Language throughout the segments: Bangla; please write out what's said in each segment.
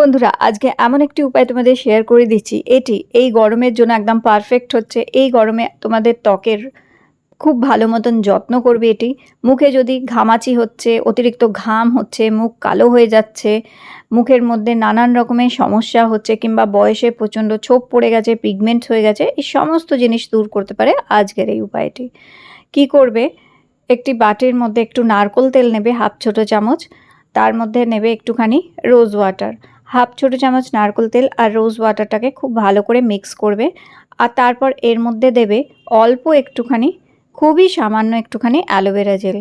বন্ধুরা, আজকে এমন একটি উপায় তোমাদের শেয়ার করে দিচ্ছি। এটি, এই গরমের জন্য একদম পারফেক্ট হচ্ছে। এই গরমে তোমাদের ত্বকের খুব ভালো মতন যত্ন করবে এটি। মুখে যদি ঘামাচি হচ্ছে, অতিরিক্ত ঘাম হচ্ছে, মুখ কালো হয়ে যাচ্ছে, মুখের মধ্যে নানান রকমের সমস্যা হচ্ছে কিংবা বয়সে প্রচণ্ড ছোপ পড়ে গেছে পিগমেন্ট হয়ে গেছে, এই সমস্ত জিনিস দূর করতে পারে আজকের এই উপায়টি। কি করবে? একটি বাটির মধ্যে একটু নারকোল তেল নেবে, হাফ ছোটো চামচ। তার মধ্যে নেবে একটুখানি রোজ ওয়াটার হাফ ছোটো চামচ নারকোল তেল আর রোজ ওয়াটারটাকে খুব ভালো করে মিক্স করবে। আর তারপর এর মধ্যে দেবে অল্প একটুখানি, খুবই সামান্য একটুখানি অ্যালোভেরা জেল।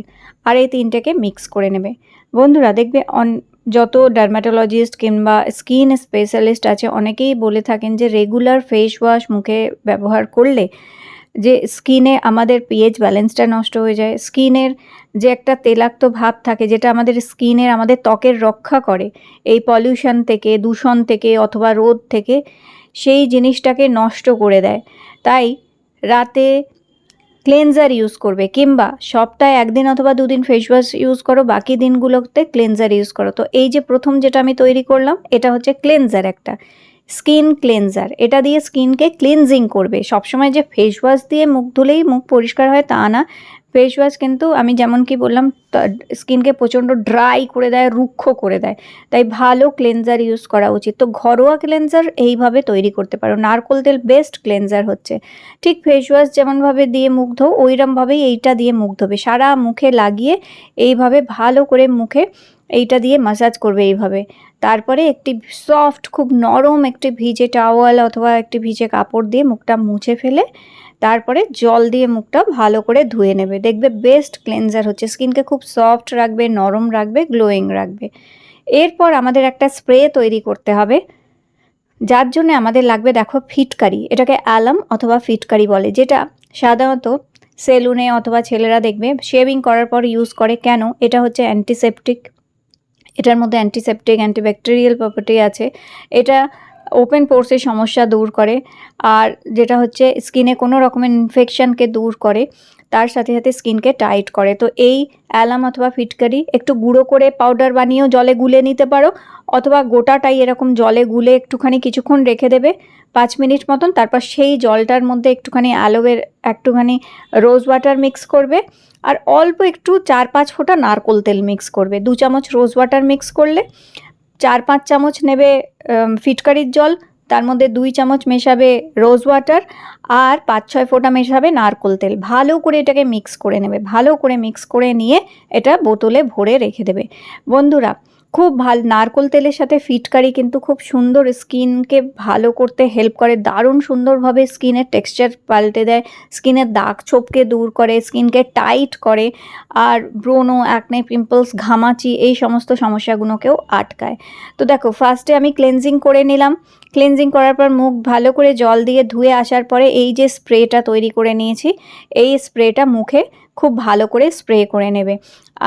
আর এই তিনটেকে মিক্স করে নেবে। বন্ধুরা, দেখবে অন যত ডার্মাটোলজিস্ট কিংবা স্কিন স্পেশালিস্ট আছে, অনেকেই বলে থাকেন যে রেগুলার ফেস ওয়াশ মুখে ব্যবহার করলে যে স্কিনে আমাদের পিএইচ ব্যালেন্সটা নষ্ট হয়ে যায়, স্কিনের যে একটা তেলাক্ত ভাব থাকে যেটা আমাদের স্কিনের, আমাদের ত্বকের রক্ষা করে। এই পলিউশন থেকে, দূষণ থেকে অথবা রোদ থেকে সেই জিনিসটাকে নষ্ট করে দেয়। তাই রাতে ক্লেনজার ইউজ করবে কিংবা সপ্তাহে একদিন অথবা দুদিন ফেস ওয়াশ ইউজ করো, বাকি দিনগুলোতে ক্লেনজার ইউজ করো। তো এই যে প্রথম যেটা আমি তৈরি করলাম, এটা হচ্ছে ক্লেনজার একটা। Skin cleanser. এটা দিয়ে স্কিনকে ক্লিনজিং করবে। সবসময় যে ফেস ওয়াশ দিয়ে মুখ ধুলেই মুখ পরিষ্কার হয় তা না। ফেস ওয়াশ কিন্তু আমি যেমন কি বললাম স্কিনকে প্রচণ্ড ড্রাই করে দেয়, রুক্ষ করে দেয়। তাই ভালো ক্লেনজার ইউজ করা উচিত। তো ঘরোয়া ক্লেনজার এইভাবে তৈরি করতে পারো। নারকোল তেল বেস্ট ক্লেনজার হচ্ছে। ঠিক ফেস ওয়াশ যেমনভাবে দিয়ে মুখ ধো, ওইরমভাবেই এইটা দিয়ে মুখ ধোবে। সারা মুখে লাগিয়ে এইভাবে ভালো করে মুখে এইটা দিয়ে মাসাজ করবে এইভাবে। তারপরে একটি সফট খুব নরম একটি ভিজে টাওয়াল অথবা একটি ভিজে কাপড় দিয়ে মুখটা মুছে ফেলে, তারপরে জল দিয়ে মুখটা ভালো করে ধুয়ে নেবে। দেখবে বেস্ট ক্লেনজার হচ্ছে, স্কিনকে খুব সফট রাখবে, নরম রাখবে গ্লোয়িং রাখবে। এরপর আমাদের একটা স্প্রে তৈরি করতে হবে, যার জন্য আমাদের লাগবে, দেখো, ফিটকারি। এটাকে অ্যালাম অথবা ফিটকারি বলে, যেটা সাধারণত সেলুনে অথবা ছেলেরা দেখবে শেভিং করার পর ইউজ করে। কেন? এটা হচ্ছে অ্যান্টিসেপটিক এটার মধ্যে অ্যান্টিসেপটিক অ্যান্টিব্যাকটেরিয়াল প্রপার্টি আছে। এটা ওপেন পোর্সের সমস্যা দূর করে। আর যেটা হচ্ছে স্কিনে কোনো রকমের ইনফেকশানকে দূর করে, তার সাথে সাথে স্কিনকে টাইট করে। তো এই অ্যালাম অথবা ফিটকারি একটু গুঁড়ো করে পাউডার বানিয়েও জলে গুলে নিতে পারো, অথবা গোটাটাই এরকম জলে গুলে একটুখানি কিছুক্ষণ রেখে দেবে, পাঁচ মিনিট মতন। তারপর সেই জলটার মধ্যে একটুখানি অ্যালোভের একটুখানি রোজ ওয়াটার মিক্স করবে। আর অল্প একটু চার পাঁচ ফোঁটা নারকোল তেল মিক্স করবে। দু চামচ রোজ ওয়াটার মিক্স করলে চার পাঁচ চামচ নেবে ফিটকারির জল, তার মধ্যে দুই চামচ মেশাবে রোজ ওয়াটার আর পাঁচ ছয় ফোঁটা মেশাবে নারকোল তেল। ভালো করে এটাকে মিক্স করে নেবে। ভালো করে মিক্স করে নিয়ে এটা বোতলে ভরে রেখে দেবে। বন্ধুরা খুব ভালো, নারকোল তেলের সাথে ফিটকারি কিন্তু খুব সুন্দর স্কিনকে ভালো করতে, হেল্প করে, দারুণ সুন্দরভাবে স্কিনের টেক্সচার পাল্টে দেয়, স্কিনের দাগ ছোপকে দূর করে, স্কিনকে টাইট করে, আর ব্রোনো অ্যাকনে পিম্পলস ঘামাচি এই সমস্ত সমস্যাগুলোকেও আটকায়। তো দেখো ফার্স্টে আমি ক্লেনজিং করে নিলাম। ক্লেনজিং করার পর মুখ ভালো করে জল দিয়ে ধুয়ে আসার পরে এই যে স্প্রেটা তৈরি করে নিয়েছি, এই স্প্রেটা মুখে খুব ভালো করে স্প্রে করে নেবে।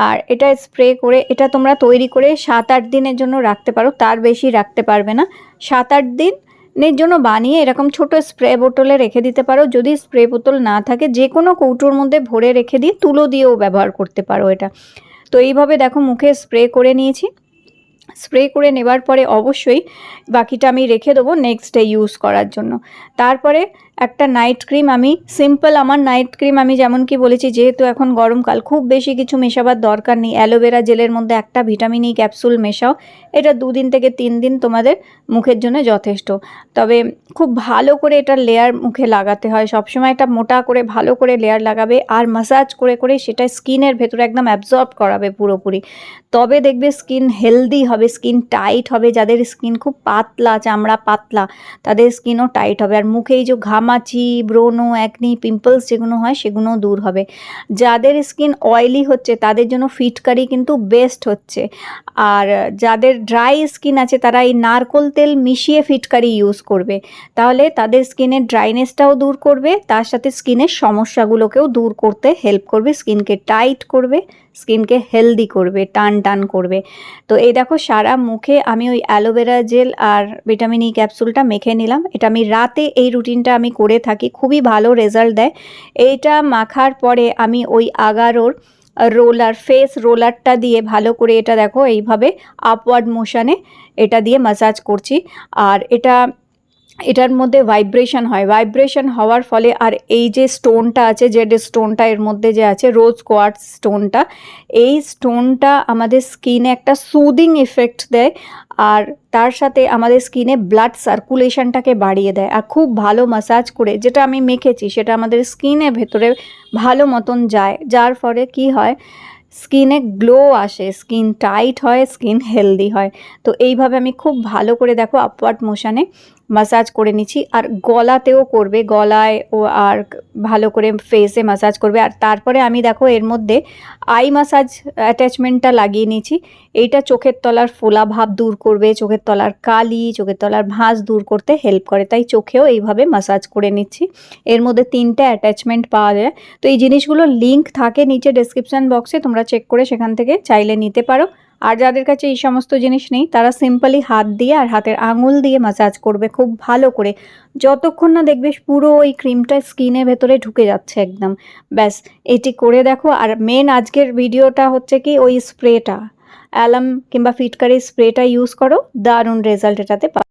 আর এটা স্প্রে করে, এটা তোমরা তৈরি করে সাত আট দিনের জন্য রাখতে পারো, তার বেশি রাখতে পারবে না। সাত আট দিন নের জন্য বানিয়ে এরকম ছোট স্প্রে বোতলে রেখে দিতে পারো। যদি স্প্রে বোতল না থাকে যে কোনো কৌটোর মধ্যে ভরে রেখে দিয়ে তুলো দিয়েও ব্যবহার করতে পারো এটা। তো এইভাবে দেখো মুখে স্প্রে করে নিয়েছি। স্প্রে করে নেবার পরে অবশ্যই বাকিটা আমি রেখে দেবো নেক্সট ডে ইউজ করার জন্য। তারপরে একটা নাইট ক্রিম আমি সিম্পল আমার নাইট ক্রিম আমি যেমন কি বলেছি, যেহেতু এখন গরমকাল খুব বেশি কিছু মেশাবার দরকার নেই। অ্যালোভেরা জেলের মধ্যে একটা ভিটামিন ই ক্যাপসুল মেশাও। এটা দুদিন থেকে তিন দিন তোমাদের মুখের জন্য যথেষ্ট। তবে খুব ভালো করে এটা লেয়ার মুখে লাগাতে হয়। সবসময় এটা মোটা করে, ভালো করে লেয়ার লাগাবে আর মাসাজ করে করে সেটা স্কিনের ভেতরে একদম অ্যাবজর্ব করাবে পুরোপুরি। তবে দেখবে স্কিন হেলদি হবে স্কিন টাইট হবে। যাদের স্কিন খুব পাতলা, চামড়া পাতলা, তাদের স্কিনও টাইট হবে। আর মুখে এই যে ঘামাচি ব্রোনো অ্যাকনি পিম্পলস যেগুলো হয় সেগুলোও দূর হবে। যাদের স্কিন অয়েলি হচ্ছে তাদের জন্য ফিটকারি কিন্তু বেস্ট হচ্ছে। আর যাদের ড্রাই স্কিন আছে তারা এই নারকোল তেল মিশিয়ে ফিটকারি ইউজ করবে। তাহলে তাদের স্কিনের ড্রাইনেসটাও দূর করবে, তার সাথে স্কিনের সমস্যাগুলোকেও দূর করতে হেল্প করবে স্কিনকে টাইট করবে। স্কিনকে হেলদি করবে, টান টান করবে। তো এই দেখো সারা মুখে আমি ওই অ্যালোভেরা জেল আর ভিটামিন ই ক্যাপসুলটা মেখে নিলাম। এটা আমি রাতে এই রুটিনটা আমি করে থাকি, খুবই ভালো রেজাল্ট দেয়। এইটা মাখার পরে আমি ওই আগারোর রোলার, ফেস রোলারটা দিয়ে ভালো করে এটা দেখো এইভাবে আপওয়ার্ড মোশনে এটা দিয়ে মাসাজ করছি। আর এটা এটার মধ্যে ভাইব্রেশন হয়। ভাইব্রেশন হওয়ার ফলে আর এই যে স্টোনটা আছে, যে স্টোনটা এর মধ্যে যে আছে রোজ কোয়ার্টস স্টোনটা এই স্টোনটা আমাদের স্কিনে একটা সুদিং এফেক্ট দেয় আর তার সাথে আমাদের স্কিনে ব্লাড সার্কুলেশনটাকে বাড়িয়ে দেয়। আর খুব ভালো মাসাজ করে, যেটা আমি মেখেছি, সেটা আমাদের স্কিনের ভেতরে ভালো মতন যায়। যার ফলে কি হয় স্কিনে গ্লো আসে স্কিন টাইট হয় স্কিন হেলদি হয়। তো এইভাবে আমি খুব ভালো করে দেখো আপওয়ার্ড মোশনে মাসাজ করে নিচ্ছি। আর গলাতেও করবে, গলায় ও আর ভালো করে ফেসে মাসাজ করবে। আর তারপরে আমি দেখো এর মধ্যে আই মাসাজ অ্যাটাচমেন্টটা লাগিয়ে নিয়েছি। এইটা চোখের তলার ফোলা ভাব দূর করবে, চোখের তলার কালি, চোখের তলার ভাঁজ দূর করতে হেল্প করে। তাই চোখেও এইভাবে মাসাজ করে নিচ্ছি। এর মধ্যে তিনটে অ্যাটাচমেন্ট পাওয়া যায়। তো এই জিনিসগুলো লিঙ্ক থাকে নিচে ডেসক্রিপশন বক্সে তোমরা চেক করে সেখান থেকে চাইলে নিতে পারো। আর যাদের কাছে এই সমস্ত জিনিস নেই, তারা সিম্পলি হাত দিয়ে আর হাতের আঙুল দিয়ে মাসাজ করবে খুব ভালো করে। যতক্ষণ না দেখবে পুরো ওই ক্রিমটা স্কিনের ভেতরে ঢুকে যাচ্ছে একদম। ব্যাস, এটি করে দেখো। আর মেন আজকের ভিডিওটা হচ্ছে কি ওই স্প্রেটা অ্যালাম কিংবা ফিটকারি স্প্রেটা ইউজ করো, দারুণ রেজাল্ট এটাতে